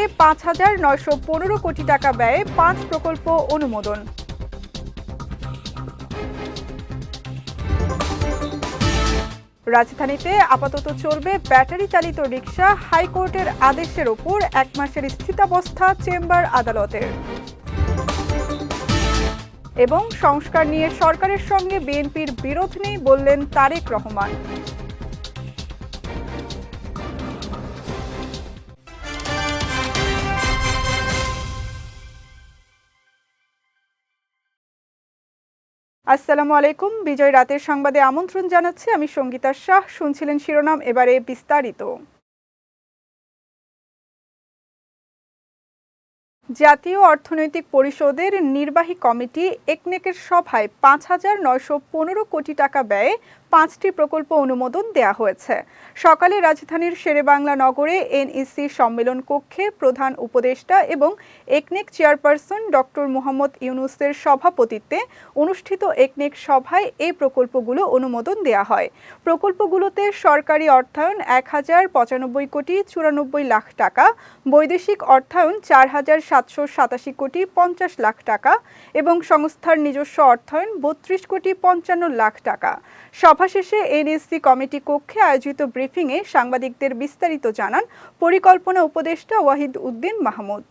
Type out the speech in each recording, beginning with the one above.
একনেকে পাঁচ হাজার নয়শো পনেরো কোটি টাকা ব্যয়ে পাঁচ প্রকল্প অনুমোদন। রাজধানীতে আপাতত চলবে ব্যাটারি চালিত রিক্সা হাইকোর্টের আদেশের ওপর এক মাসের স্থিতাবস্থা চেম্বার আদালতের। এবং সংস্কার নিয়ে সরকারের সঙ্গে বিএনপির বিরোধ নেই বললেন তারেক রহমান। আসসালামু আলাইকুম। বিজয় রাতের সংবাদে আমন্ত্রণ জানাচ্ছি। আমি সঙ্গীতা শাহ। শুনছিলেন শিরোনাম, এবারে বিস্তারিত। জাতীয় অর্থনৈতিক পরিষদের নির্বাহী কমিটি একনেকের সভায় পাঁচ হাজার নয়শো পনেরো কোটি টাকা ব্যয়ে পাঁচটি প্রকল্প অনুমোদন দেয়া হয়েছে। সকালে রাজধানীর শেরেবাংলা নগরে এনইসি সম্মেলন কক্ষে প্রধান উপদেষ্টা এবং একনেক চেয়ারপারসন ডক্টর মোহাম্মদ ইউনুসের সভাপতিত্বে অনুষ্ঠিত একনেক সভায় এই প্রকল্পগুলো অনুমোদন দেয়া হয়। প্রকল্পগুলোতে সরকারি অর্থায়ন এক হাজার পঁচানব্বই কোটি চুরানব্বই লাখ টাকা, বৈদেশিক অর্থায়ন চার হাজার সাতশো সাতাশি কোটি পঞ্চাশ লাখ টাকা এবং সংস্থার নিজস্ব অর্থায়ন বত্রিশ কোটি পঞ্চান্ন লাখ টাকা। সভা শেষে এনএসসি কমিটি কক্ষে আয়োজিত ব্রিফিংয়ে সাংবাদিকদের বিস্তারিত জানান পরিকল্পনা উপদেষ্টা ওয়াহিদ উদ্দিন মাহমুদ।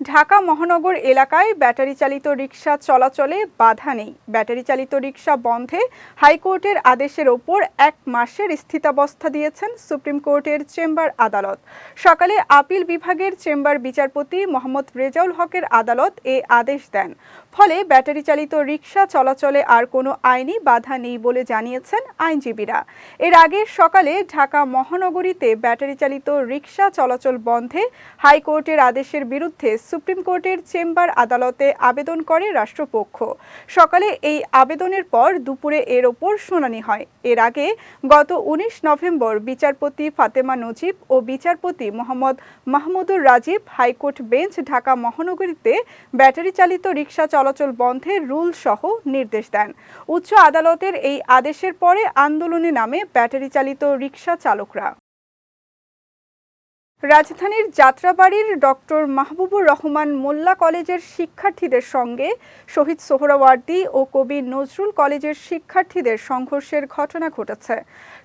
ঢাকা মহানগর এলাকায় ব্যাটারি চালিত রিক্সা চলাচলে বাধা নেই। ব্যাটারি চালিত রিক্সা বন্ধে হাইকোর্টের আদেশের ওপর এক মাসের স্থিতাবস্থা দিয়েছেন সুপ্রিম কোর্টের চেম্বার আদালত। সকালে আপিল বিভাগের চেম্বার বিচারপতি মোহাম্মদ রেজাউল হকের আদালত এ আদেশ দেন। ফলে ব্যাটারি চালিত রিক্সা চলাচলে আর কোনো আইনি বাধা নেই বলে জানিয়েছেন আইনজীবীরা। এর আগে সকালে ঢাকা মহানগরীতে ব্যাটারি চালিত রিক্সা চলাচল বন্ধে হাইকোর্টের আদেশের বিরুদ্ধে সুপ্রিম কোর্টের চেম্বার আদালতে আবেদন করে রাষ্ট্রপক্ষ। সকালে এই আবেদনের পর দুপুরে এর ওপর শুনানি হয়। এর আগে গত উনিশ নভেম্বর বিচারপতি ফাতেমা নজিব ও বিচারপতি Mohammad Mahmudur Rajib high court bench Dhaka মহানগরীতে ব্যাটারি চালিত রিক্সা চলাচল বন্ধের রুল সহ নির্দেশ দেন। উচ্চ আদালতের এই আদেশের পরে আন্দোলনে নামে ব্যাটারি চালিত রিক্সা চালকরা। রাজধানীর যাত্রাবাড়ির ডক্টর মাহবুবুর রহমান মোল্লা কলেজের শিক্ষার্থীদের সঙ্গে শহীদ সোহরাওয়ার্দী ও কবি নজরুল কলেজের শিক্ষার্থীদের সংঘর্ষের ঘটনা ঘটেছে।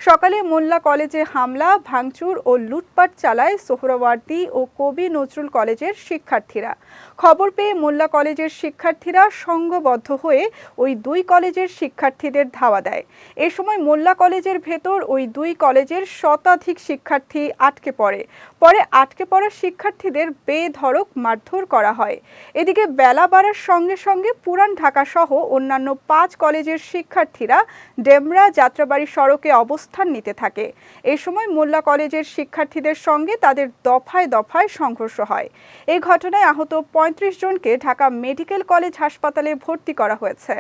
সকালে মোল্লা কলেজে হামলা, ভাঙচুর ও লুটপাট চালায় সোহরাওয়ার্দী ও কবি নজরুল কলেজের শিক্ষার্থীরা। খবর পেয়ে মোল্লা কলেজের শিক্ষার্থীরা সংঘবদ্ধ হয়ে ওই দুই কলেজের শিক্ষার্থীদের ধাওয়া দেয়। এ সময় মোল্লা কলেজের ভেতর ওই দুই কলেজের শতাধিক শিক্ষার্থী আটকে পড়ে। পরে আটকে পড়া শিক্ষার্থীদের বেধড়ক মারধর করা হয়। এদিকে বেলা বাড়ার সঙ্গে সঙ্গে পুরান ঢাকা সহ অন্যান্য পাঁচ কলেজের শিক্ষার্থীরা ডেমরা যাত্রাবাড়ি সড়কে অবস্থান নিতে থাকে। এ সময় মোল্লা কলেজের শিক্ষার্থীদের সঙ্গে তাদের দফায় দফায় সংঘর্ষ হয়। এই ঘটনায় আহত পঁয়ত্রিশ জনকে ঢাকা মেডিকেল কলেজ হাসপাতালে ভর্তি করা হয়েছে।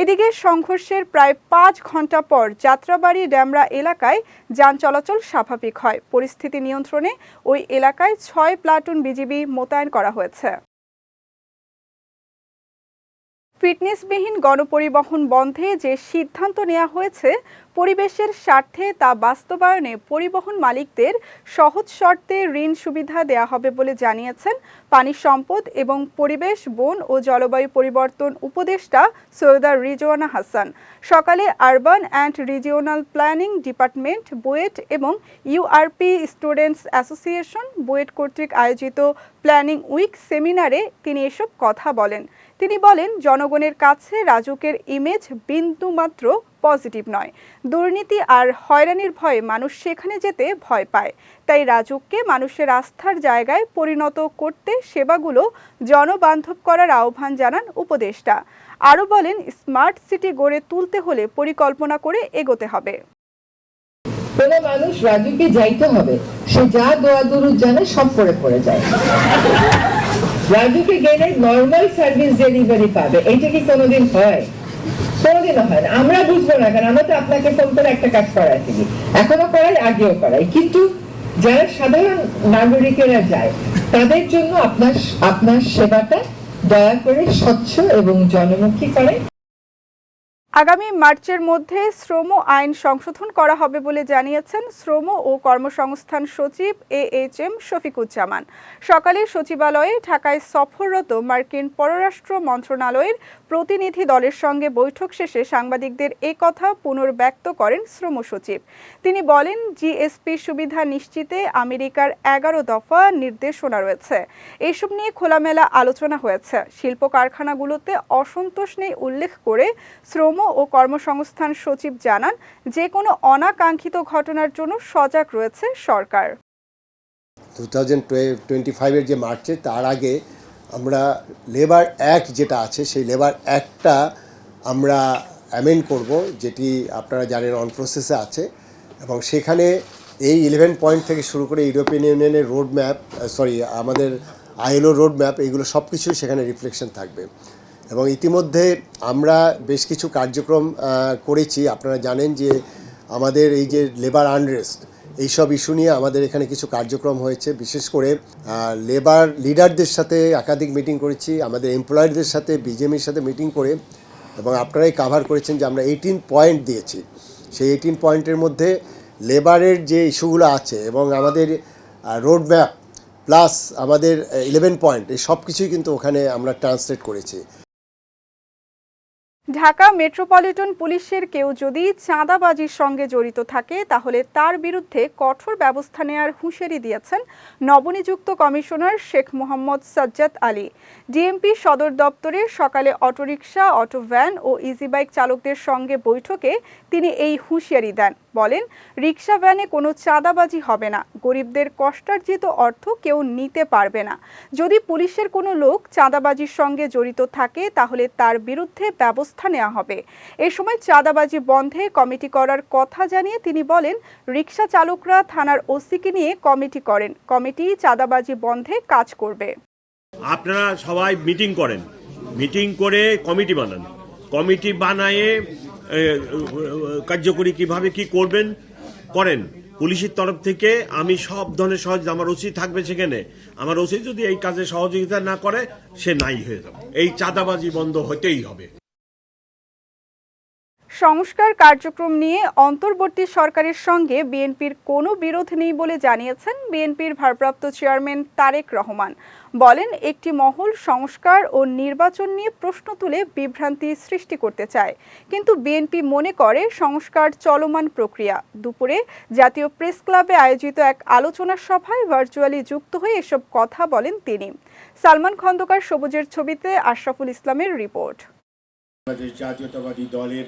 এদিকে সংঘর্ষের প্রায় পাঁচ ঘণ্টা পর যাত্রাবাড়ি ড্যামরা এলাকায় যান চলাচল স্বাভাবিক হয়। পরিস্থিতি নিয়ন্ত্রণে ওই এলাকায় ছয় প্লাটুন বিজিবি মোতায়েন করা হয়েছে। ফিটনেসবিহীন গণপরিবহন বন্ধে যে সিদ্ধান্ত নেওয়া হয়েছে, পরিবেশের স্বার্থে তা বাস্তবায়নে পরিবহন মালিকদের সহজ শর্তে ঋণ সুবিধা দেওয়া হবে বলে জানিয়েছেন পানি সম্পদ এবং পরিবেশ, বন ও জলবায়ু পরিবর্তন উপদেষ্টা সৈয়দা রিজওয়ানা হাসান। সকালে urban and regional planning department, BUET এবং ইউআরপি স্টুডেন্টস অ্যাসোসিয়েশন, বুয়েট কর্তৃক আয়োজিত প্ল্যানিং উইক সেমিনারে তিনি এসব কথা বলেন। তিনি বলেন, জনগণের কাছে রাজুকের ইমেজ বিন্দুমাত্র পজিটিভ নয়। দুর্নীতি আর হয়রানির ভয়ে মানুষ সেখানে যেতে ভয় পায়। তাই রাজুককে মানুষের আস্থার জায়গায় পরিণত করতে সেবাগুলো জনবান্ধব করার আহ্বান জানান উপদেষ্টা। আরও বলেন স্মার্ট সিটি গড়ে তুলতে হলে পরিকল্পনা করে এগোতে হবে। কোনো মানুষ রাজুকে যাইতে হবে। সে যা দোয়া দুরুদ জানে সব করে পড়ে যায়। রাজুকে গেলে নর্মাল সার্ভিস ডেলিভারি পাবে। এইটা কি কোনোদিন হয়? কোনোদিনও হয় না। আমরা বুঝব না, কারণ আমরা তো আপনাকে ফোন করে একটা কাজ করাইছি এখনও করাই, আগেও করাই। কিন্তু যারা সাধারণ নাগরিকেরা যায়, তাদের জন্য আপনার আপনার সেবাটা দয়া করে স্বচ্ছ এবং জনমুখী করে। আগামী মার্চের মধ্যে শ্রম আইন সংশোধন করা হবে বলে জানিয়েছেন শ্রম ও কর্মসংস্থান সচিব এ এইচ এম শফিকুজ্জামান। সকালে সচিবালয়ে ঢাকায় সফররত মার্কিন পররাষ্ট্র মন্ত্রণালয়ের প্রতিনিধি দলের সঙ্গে বৈঠক শেষে সাংবাদিকদের এ কথা পুনর্ব্যক্ত করেন শ্রম সচিব। তিনি বলেন, জিএসপি সুবিধা নিশ্চিতে আমেরিকার এগারো দফা নির্দেশনা রয়েছে। এসব নিয়ে খোলামেলা আলোচনা হয়েছে। শিল্প কারখানাগুলোতে অসন্তোষ নেই উল্লেখ করে শ্রম ও কর্মসংস্থান সচিব জানান যে কোনো অনাকাঙ্ক্ষিত ঘটনার জন্য সজাগ রয়েছে সরকার। টু থাউজেন্ড টোয়েন্টি ফাইভের যে মার্চে, তার আগে আমরা লেবার অ্যাক্ট যেটা আছে, সেই লেবার অ্যাক্টটা আমরা অ্যামেন্ড করব, যেটি আপনারা জানেন অন প্রসেসে আছে। এবং সেখানে এই ইলেভেন পয়েন্ট থেকে শুরু করে ইউরোপিয়ান ইউনিয়নের রোড ম্যাপ সরি আমাদের আইএলও রোড ম্যাপ এগুলো সব কিছুই সেখানে রিফ্লেকশন থাকবে। এবং ইতিমধ্যে আমরা বেশ কিছু কার্যক্রম করেছি। আপনারা জানেন যে আমাদের এই যে লেবার আনরেস্ট এইসব ইস্যু নিয়ে আমাদের এখানে কিছু কার্যক্রম হয়েছে। বিশেষ করে লেবার লিডারদের সাথে একাধিক মিটিং করেছি, আমাদের এমপ্লয়ারদের সাথে বিজেমির সাথে মিটিং করে এবং আপনারাই কাভার করেছেন যে আমরা এইটিন পয়েন্ট দিয়েছি। সেই এইটিন পয়েন্টের মধ্যে লেবারের যে ইস্যুগুলো আছে এবং আমাদের রোড ম্যাপ প্লাস আমাদের ইলেভেন পয়েন্ট এই সব কিছুই কিন্তু ওখানে আমরা ট্রান্সলেট করেছি। ঢাকা মেট্রোপলিটন পুলিশের কেউ যদি চাঁদাবাজির সঙ্গে জড়িত থাকে, তাহলে তার বিরুদ্ধে কঠোর ব্যবস্থা নেয়ার হুঁশিয়ারি দিয়েছেন নবনিযুক্ত কমিশনার শেখ মোহাম্মদ সাজ্জাদ আলী। ডিএমপি সদর দপ্তরে সকালে অটোরিকশা, অটো ভ্যান ও ইজিবাইক চালকদের সঙ্গে বৈঠকে তিনি এই হুঁশিয়ারি দেন। বলেন রিক্সা ভ্যানে কোনো চাঁদাবাজি হবে না। গরিবদের কষ্টার্জিত অর্থ কেউ নিতে পারবে না। যদি পুলিশের কোনো লোক চাঁদাবাজির সঙ্গে জড়িত থাকে, তাহলে তার বিরুদ্ধে ব্যবস্থা নেওয়া হবে। এ সময় চাঁদাবাজি বন্ধে কমিটি করার কথা জানিয়ে তিনি বলেন রিক্সা চালকরা থানার ওসিকে নিয়ে কমিটি করেন। কমিটি চাঁদাবাজি বন্ধে কাজ করবে। আপনারা সবাই মিটিং করেন। মিটিং করে কমিটি বানান। কমিটি বানায়ে কার্যকরী কীভাবে কি করবেন, করেন। পুলিশের তরফ থেকে আমি সব ধরনের সহজ আমার ওসি থাকবে সেখানে। আমার ওসি যদি এই কাজে সহযোগিতা না করে, সে নাই হয়ে যাবে। এই চাঁদাবাজি বন্ধ হতেই হবে। সংস্কার কার্যক্রম নিয়ে অন্তর্বর্তী সরকারের সঙ্গে বিএনপির কোনো বিরোধ নেই বলে জানিয়েছেন বিএনপির ভারপ্রাপ্ত চেয়ারম্যান তারেক রহমান। বলেন, একটি মহল সংস্কার ও নির্বাচন নিয়ে প্রশ্ন তুলে বিভ্রান্তি সৃষ্টি করতে চায়। কিন্তু বিএনপি মনে করে সংস্কার চলমান প্রক্রিয়া। দুপুরে জাতীয় প্রেস ক্লাবে আয়োজিত এক আলোচনা সভায় ভার্চুয়ালি যুক্ত হয়ে এসব কথা বলেন তিনি। সালমান খন্দকার সবুজের ছবিতে আশরাফুল ইসলামের রিপোর্ট। জাতীয়তাবাদী দলের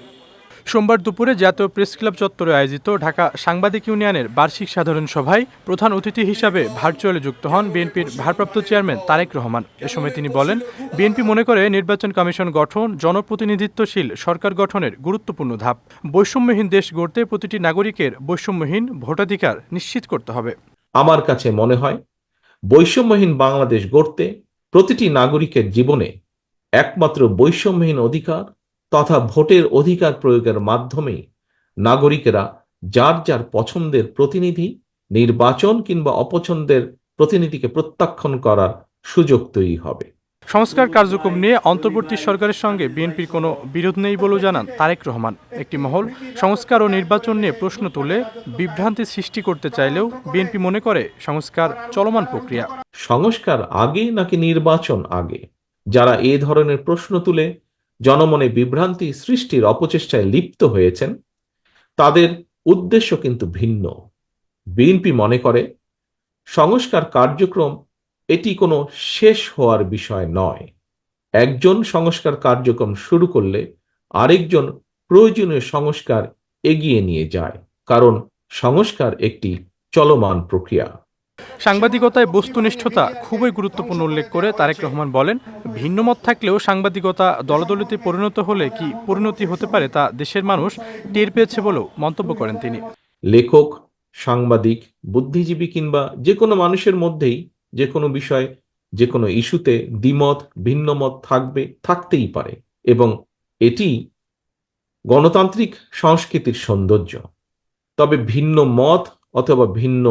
সোমবার দুপুরে জাতীয় প্রেস ক্লাব চত্বরে আয়োজিত ঢাকা সাংবাদিক ইউনিয়নের বার্ষিক সাধারণ সভায় প্রধান অতিথি হিসাবে ভার্চুয়ালি যুক্ত হন বিএনপির ভারপ্রাপ্ত চেয়ারম্যান তারেক রহমান। এ সময় তিনি বলেন, বিএনপি মনে করে নির্বাচন কমিশন গঠন, জনপ্রতিনিধিত্বশীল সরকার গঠনের গুরুত্বপূর্ণ ধাপ। বৈষম্যহীন দেশ গড়তে প্রতিটি নাগরিকের বৈষম্যহীন ভোটাধিকার নিশ্চিত করতে হবে। আমার কাছে মনে হয়, বৈষম্যহীন বাংলাদেশ গড়তে প্রতিটি নাগরিকের জীবনে একমাত্র বৈষম্যহীন অধিকার তথা ভোটের অধিকার প্রয়োগের মাধ্যমে নাগরিকেরা যার যার পছন্দের প্রতিনিধি নির্বাচন কিংবা অপছন্দের প্রতিনিধিকে প্রত্যাখ্যান করার সুযোগ তৈরি হবে। সংস্কার কার্যক্রম নিয়ে অন্তর্বর্তী সরকারের সঙ্গে বিএনপির কোনো বিরোধ নেই বলেও জানান তারেক রহমান। একটি মহল সংস্কার ও নির্বাচন নিয়ে প্রশ্ন তুলে বিভ্রান্তি সৃষ্টি করতে চাইলেও বিএনপি মনে করে সংস্কার চলমান প্রক্রিয়া। সংস্কার আগে নাকি নির্বাচন আগে? যারা এ ধরনের প্রশ্ন তুলে জনমনে বিভ্রান্তি সৃষ্টির অপচেষ্টায় লিপ্ত হয়েছেন। তাদের উদ্দেশ্য কিন্তু ভিন্ন। বিএনপি মনে করে, সংস্কার কার্যক্রম এটি কোনো শেষ হওয়ার বিষয় নয়। একজন সংস্কার কার্যক্রম শুরু করলে আরেকজন প্রয়োজনীয় সংস্কার এগিয়ে নিয়ে যায়। কারণ সংস্কার একটি চলমান প্রক্রিয়া। সাংবাদিকতায় বস্তুনিষ্ঠতা খুবই গুরুত্বপূর্ণ উল্লেখ করে তারেক রহমান বলেন ভিন্নমত থাকলেও সাংবাদিকতা দলদলিতে পরিণত হলে কি পরিণতি হতে পারে তা দেশের মানুষ টের পেয়েছে বলেও মন্তব্য করেন তিনি। লেখক, সাংবাদিক, বুদ্ধিজীবী কিংবা যে কোনো মানুষের মধ্যেই যে কোনো বিষয়, যে কোনো ইস্যুতে দ্বিমত ভিন্নমত থাকবে, থাকতেই পারে এবং এটি গণতান্ত্রিক সংস্কৃতির সৌন্দর্য। তবে ভিন্ন মত অথবা ভিন্ন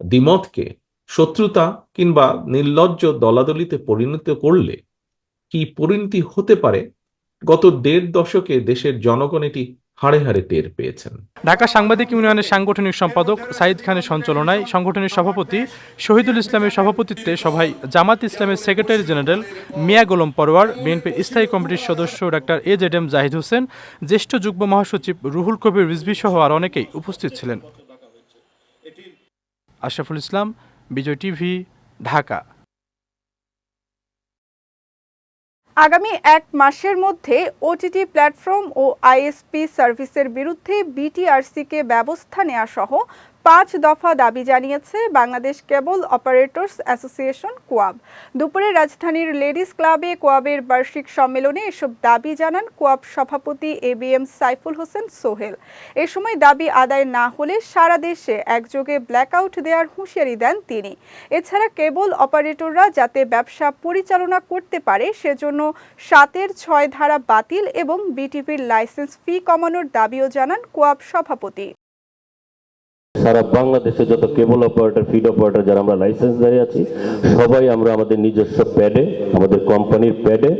দ্বিমতকে শত্রুতা কিংবা নির্লজ্জ দলাদলিতে পরিণত করলে কি পরিণতি হতে পারে? গত দেড় দশকে দেশের জনগণ এটি হাড়ে হাড়ে টের পেয়েছেন। ঢাকা সাংবাদিক ইউনিয়নের সাংগঠনিক সম্পাদক সাইদ খানের সঞ্চালনায় সংগঠনের সভাপতি শহীদুল ইসলামের সভাপতিত্বে সভায় জামাত ইসলামের সেক্রেটারি জেনারেল মিয়া গোলম পরওয়ার বিএনপির স্থায়ী কমিটির সদস্য doctor A Z M Zahid Hossain, জ্যেষ্ঠ যুগ্ম মহাসচিব রুহুল কবির রিজভি সহ আর অনেকেই উপস্থিত ছিলেন। আশরাফুল ইসলাম, বিজয় টিভি, ঢাকা। আগামী এক মাসের মধ্যে ওটিটি প্ল্যাটফর্ম ও আইএসপি সার্ভিসের বিরুদ্ধে বিটিআরসিকে ব্যবস্থা নেওয়া সহ পাঁচ দফা দাবি জানিয়েছে Bangladesh cable operators association, COAB. দুপুরে রাজধানীর লেডিস ক্লাবে কোয়াবের বার্ষিক সম্মেলনে এসব দাবি জানান কোয়াব সভাপতি A B M Saiful Hossain Sohel. এ সময় দাবি আদায় না হলে সারা দেশে একযোগে ব্ল্যাকআউট দেওয়ার হুঁশিয়ারি দেন তিনি। এছাড়া কেবল অপারেটররা যাতে ব্যবসা পরিচালনা করতে পারে, সেজন্য সাতের ছয় ধারা বাতিল এবং বিটিভির লাইসেন্স ফি কমানোর দাবিও জানান কোয়াব সভাপতি। সারা বাংলাদেশে যত কেবল অপারেটর ফিড অপারেটর যারা আমরা লাইসেন্সধারী আছি, সবাই আমরা আমাদের নিজস্ব প্যাডে আমাদের কোম্পানির প্যাডে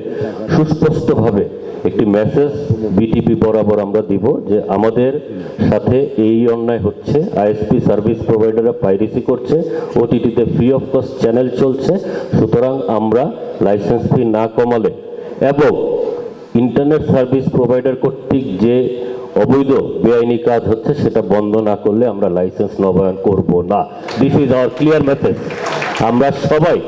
সুস্পষ্টভাবে একটি মেসেজ বিটিপি বরাবর আমরা দিব যে আমাদের সাথে এই অন্যায় হচ্ছে। আইএসপি সার্ভিস প্রোভাইডাররা পাইরেসি করছে ওটিটিতে ফ্রি অফ কস্ট চ্যানেল চলছে, সুতরাং আমরা লাইসেন্স ফি না কমালে এবং ইন্টারনেট সার্ভিস প্রোভাইডার কর্তৃক যে অবৈধ বেআইনি কাজ হচ্ছে, সেটা বন্ধ না করলে আমরা লাইসেন্স নবায়ন করব না। This is our clear message আমরা সবাই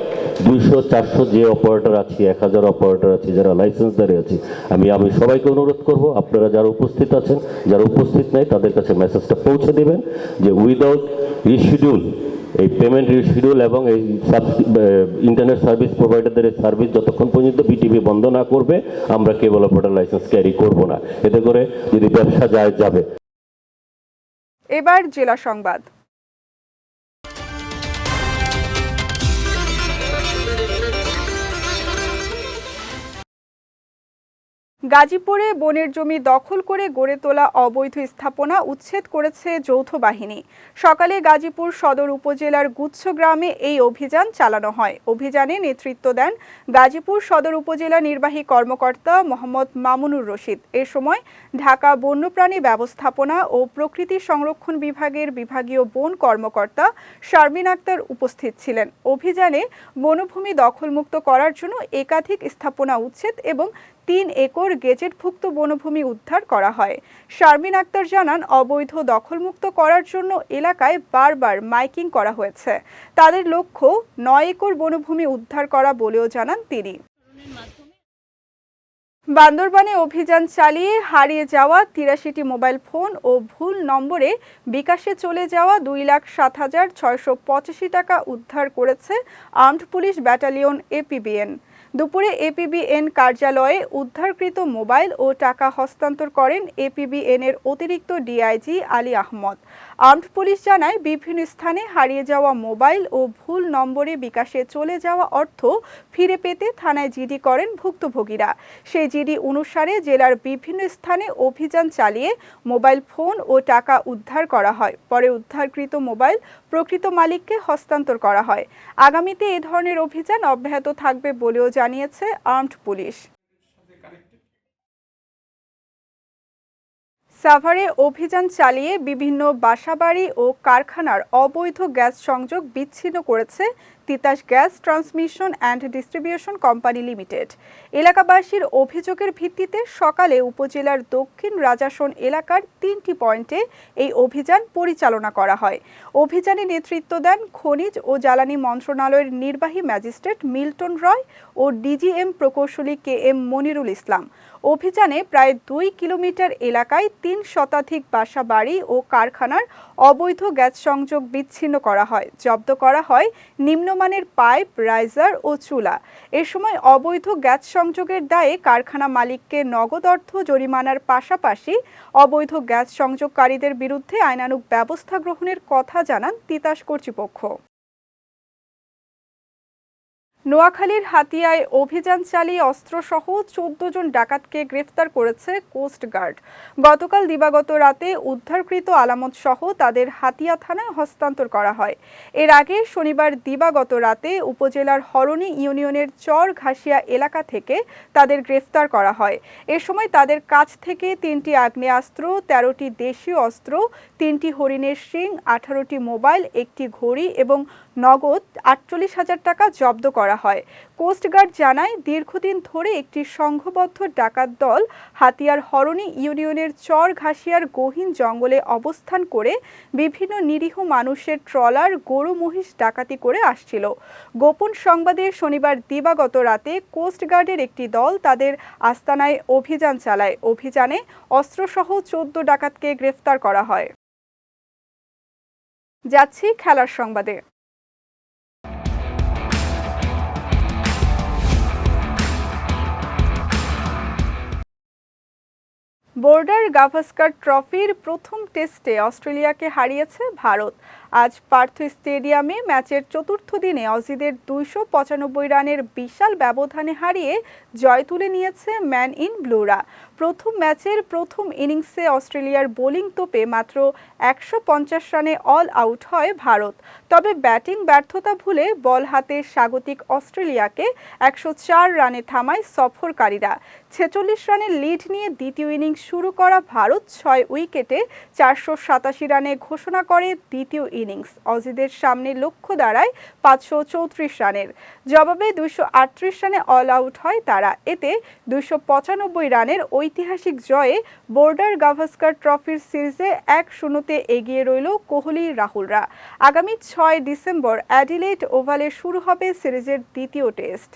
দুইশো, চারশো যে অপারেটর আছি, এক হাজার অপারেটর আছি, যারা লাইসেন্সদারি আছে, আমি আমি সবাইকে অনুরোধ করব, আপনারা যারা উপস্থিত আছেন, যারা উপস্থিত নেই, তাদের কাছে মেসেজটা পৌঁছে দেবেন যে উইদাউট রিশিডিউল এই পেমেন্ট শিডিউল এবং এই ইন্টারনেট সার্ভিস প্রোভাইডারদের এই সার্ভিস যতক্ষণ পর্যন্ত বিটিভি বন্ধ না করবে, আমরা কেবল অপারেটর লাইসেন্স ক্যারি করব না। এতে করে যদি ব্যবসা যায়, যাবে। এবার জেলা সংবাদ। গাজীপুরে বনের জমি দখল করে গড়ে তোলা অবৈধ স্থাপনা উচ্ছেদ করেছে যৌথ বাহিনী। সকালে গাজীপুর সদর উপজেলার গুচ্ছ গ্রামে এই অভিযান চালানো হয়। অভিযানে নেতৃত্ব দেন গাজীপুর সদর উপজেলা নির্বাহী কর্মকর্তা মোহাম্মদ মামুনুর রশিদ। এ সময় ঢাকা বন্যপ্রাণী ব্যবস্থাপনা ও প্রকৃতি সংরক্ষণ বিভাগের বিভাগীয় বন কর্মকর্তা শারমিন আক্তার উপস্থিত ছিলেন। অভিযানে বনভূমি দখলমুক্ত করার জন্য একাধিক স্থাপনা উচ্ছেদ এবং তিন একর গেজেটভুক্ত বনভূমি উদ্ধার করা হয়। শারমিন আক্তার জানান, অবৈধ দখলমুক্ত করার জন্য এলাকায় বারবার মাইকিং করা হয়েছে। তাদের লক্ষ্য নয় একর বনভূমি উদ্ধার করা বলেও জানান তিনি। বান্দরবানে অভিযান চালিয়ে হারিয়ে যাওয়া তিরাশিটি মোবাইল ফোন ও ভুল নম্বরে বিকাশে চলে যাওয়া দুই লাখ সাত হাজার ছয়শো পঁচাশি টাকা উদ্ধার করেছে আর্মড পুলিশ ব্যাটালিয়ন এপিবিএন। দুপুরে এপিবিএন কার্যালয়ে উদ্ধারকৃত মোবাইল ও টাকা হস্তান্তর করেন এপিবিএন এর অতিরিক্ত DIG Ali Ahmad. Armed police জানায়, বিভিন্ন স্থানে হারিয়ে যাওয়া মোবাইল ও ভুল নম্বরে বিকাশে চলে যাওয়া অর্থ ফিরে পেতে থানায় জিডি করেন ভুক্তভোগীরা। সেই জিডি অনুসারে জেলার বিভিন্ন স্থানে অভিযান চালিয়ে মোবাইল ফোন ও টাকা উদ্ধার করা হয়। পরে উদ্ধারকৃত মোবাইল প্রকৃত মালিককে হস্তান্তর করা হয়। আগামীতে এ ধরনের অভিযান অব্যাহত থাকবে বলেও জানিয়েছে আর্মড পুলিশ। সাভারে অভিযান চালিয়ে বিভিন্ন বাসাবাড়ি ও কারখানার অবৈধ গ্যাস সংযোগ বিচ্ছিন্ন করেছে Titas gas transmission and distribution company limited. এলাকাবাসীর অভিযোগের ভিত্তিতে সকালে উপজেলার দক্ষিণ রাজাসন এলাকার তিনটি পয়েন্টে এই অভিযান পরিচালনা করা হয়। অভিযানে নেতৃত্ব দেন খনিজ ও জ্বালানি মন্ত্রণালয়ের নির্বাহী ম্যাজিস্ট্রেট মিল্টন রয় ও ডিজিএম প্রকৌশলী কে এম মনিরুল ইসলাম। অভিযানে প্রায় দুই কিলোমিটার এলাকায় তিন শতাধিক বাসা বাড়ি ও কারখানার অবৈধ গ্যাস সংযোগ বিচ্ছিন্ন করা হয়। জব্দ করা হয় নিম্নমানের পাইপ, রাইজার ও চুলা। এ সময় অবৈধ গ্যাস সংযোগের দায়ে কারখানা মালিককে নগদ অর্থ জরিমানার পাশাপাশি অবৈধ গ্যাস সংযোগকারীদের বিরুদ্ধে আইনানুগ ব্যবস্থা গ্রহণের কথা জানান তিতাস কর্তৃপক্ষ। নোয়াখালীর হাতিয়ায় অভিযান চালিয়ে অস্ত্রসহ চোদ্দ জন ডাকাতকে গ্রেফতার করেছে কোস্টগার্ড গতকাল দিবাগত রাতে উদ্ধারকৃত আলামত সহ তাদের হাতিয়া থানায় হস্তান্তর করা হয়। এর আগে শনিবার দিবাগত রাতে উপজেলার হরণী ইউনিয়নের চর ঘাসিয়া এলাকা থেকে তাদের গ্রেফতার করা হয়। এ সময় তাদের কাছ থেকে তিনটি আগ্নেয়াস্ত্র, তেরোটি দেশীয় অস্ত্র, তিনটি হরিণের শিং, আঠারোটি মোবাইল, একটি ঘড়ি এবং নগদ আটচল্লিশ হাজার টাকা জব্দ করা হয়। কোস্টগার্ড জানায়, দীর্ঘদিন ধরে একটি সংঘবদ্ধ ডাকাত দল হাতিয়ার হরণী ইউনিয়নের চর ঘাসিয়ার গহীন জঙ্গলে অবস্থান করে বিভিন্ন নিরীহ মানুষের ট্রলার, গরু, মহিষ ডাকাতি করে আসছিল। গোপন সংবাদে শনিবার দিবাগত রাতে কোস্টগার্ডের একটি দল তাদের আস্তানায় অভিযান চালায়। অভিযানে অস্ত্রসহ চোদ্দ ডাকাতকে গ্রেফতার করা হয়। যাচ্ছি খেলার সংবাদে। বোর্ডার গাভাস্কার ট্রফির প্রথম টেস্টে অস্ট্রেলিয়াকে হারিয়েছে ভারত। আজ পার্থ স্টেডিয়ামে ম্যাচের চতুর্থ দিনে অজিদের দুইশো পঁচানব্বই রানের বিশাল ব্যবধানে হারিয়ে জয় তুলে নিয়েছে ম্যান ইন ব্লুরা। প্রথম ম্যাচের প্রথম ইনিংসে অস্ট্রেলিয়ার বোলিং তোপে মাত্র একশো পঞ্চাশ রানে অল আউট হয় ভারত। তবে ব্যাটিং ব্যর্থতা ভুলে বল হাতে স্বাগতিক অস্ট্রেলিয়াকে একশো চার রানে থামায় সফরকারীরা। ছেচল্লিশ রানের লিড নিয়ে দ্বিতীয় ইনিংস শুরু করা ভারত ছয় উইকেটে চারশো সাতাশি রানে ঘোষণা করে দ্বিতীয় ইনিংস। অজিদের সামনে লক্ষ্য দাঁড়ায় পাঁচশো চৌত্রিশ রানের। জবাবে দুইশো আটত্রিশ রানে অল আউট হয় তারা। এতে দুইশো পঁচানব্বই রানের ঐতিহাসিক জয়ে বোর্ডার গাভাস্কার ট্রফির সিরিজে এক শূন্যতে এগিয়ে রইল কোহলি, রাহুলরা। আগামী ছয় ডিসেম্বর অ্যাডিলেট ওভালে শুরু হবে সিরিজের দ্বিতীয় টেস্ট।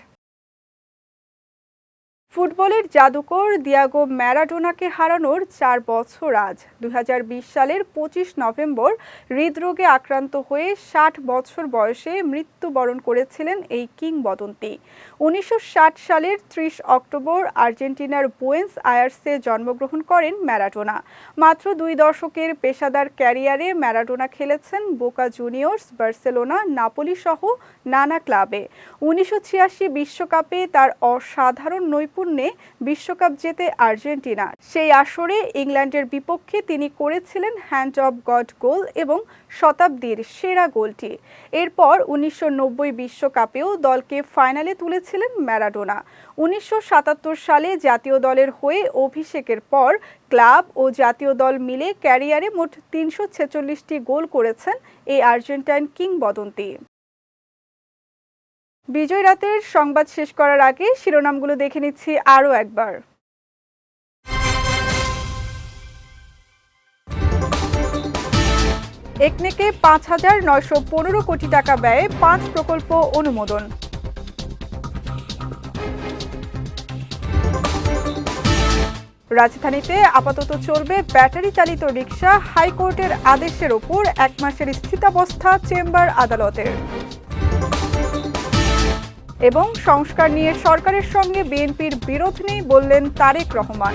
ফুটবলের জাদুকর দিয়াগো ম্যারাডোনাকে হারানোর চার বছর আজ। দু হাজার বিশ সালের পঁচিশ নভেম্বর হৃদরোগে আক্রান্ত হয়ে ষাট বছর বয়সে মৃত্যুবরণ করেছিলেন এই কিংবদন্তি। উনিশশো ষাট সালের ত্রিশ অক্টোবর আর্জেন্টিনার বুয়েন্স আয়ার্সে জন্মগ্রহণ করেন ম্যারাডোনা। মাত্র দুই দশকের পেশাদার ক্যারিয়ারে ম্যারাডোনা খেলেছেন বোকা জুনিয়র্স, বার্সেলোনা, নাপোলি সহ নানা ক্লাবে। উনিশশো বিশ্বকাপে তার অসাধারণ নৈপুণ্যে বিশ্বকাপ জেতে আর্জেন্টিনা। সেই আসরে ইংল্যান্ডের বিপক্ষে তিনি করেছিলেন হ্যান্ড অফ গড গোল এবং শতাব্দীর সেরা গোলটি। এরপর উনিশশো বিশ্বকাপেও দলকে ফাইনালে তুলেছিলেন ম্যারাডোনা। উনিশশো সাতাত্তর সালে জাতীয় দলের হয়ে অভিষেকের পর ক্লাব ও জাতীয় দল মিলে ক্যারিয়ারে মোট তিনশো গোল করেছেন এই আর্জেন্টাইন কিংবদন্তি। বিজয় রাতের সংবাদ শেষ করার আগে শিরোনামগুলো দেখে নিচ্ছি আরও একবার। একনেকে পাঁচ হাজার নয়শো পনেরো কোটি টাকা ব্যয়ে পাঁচ প্রকল্প অনুমোদন। রাজধানীতে আপাতত চলবে ব্যাটারি চালিত রিক্সা হাইকোর্টের আদেশের ওপর এক মাসের স্থিতাবস্থা চেম্বার আদালতের। এবং সংস্কার নিয়ে সরকারের সঙ্গে বিএনপির বিরোধ নেই বললেন তারেক রহমান।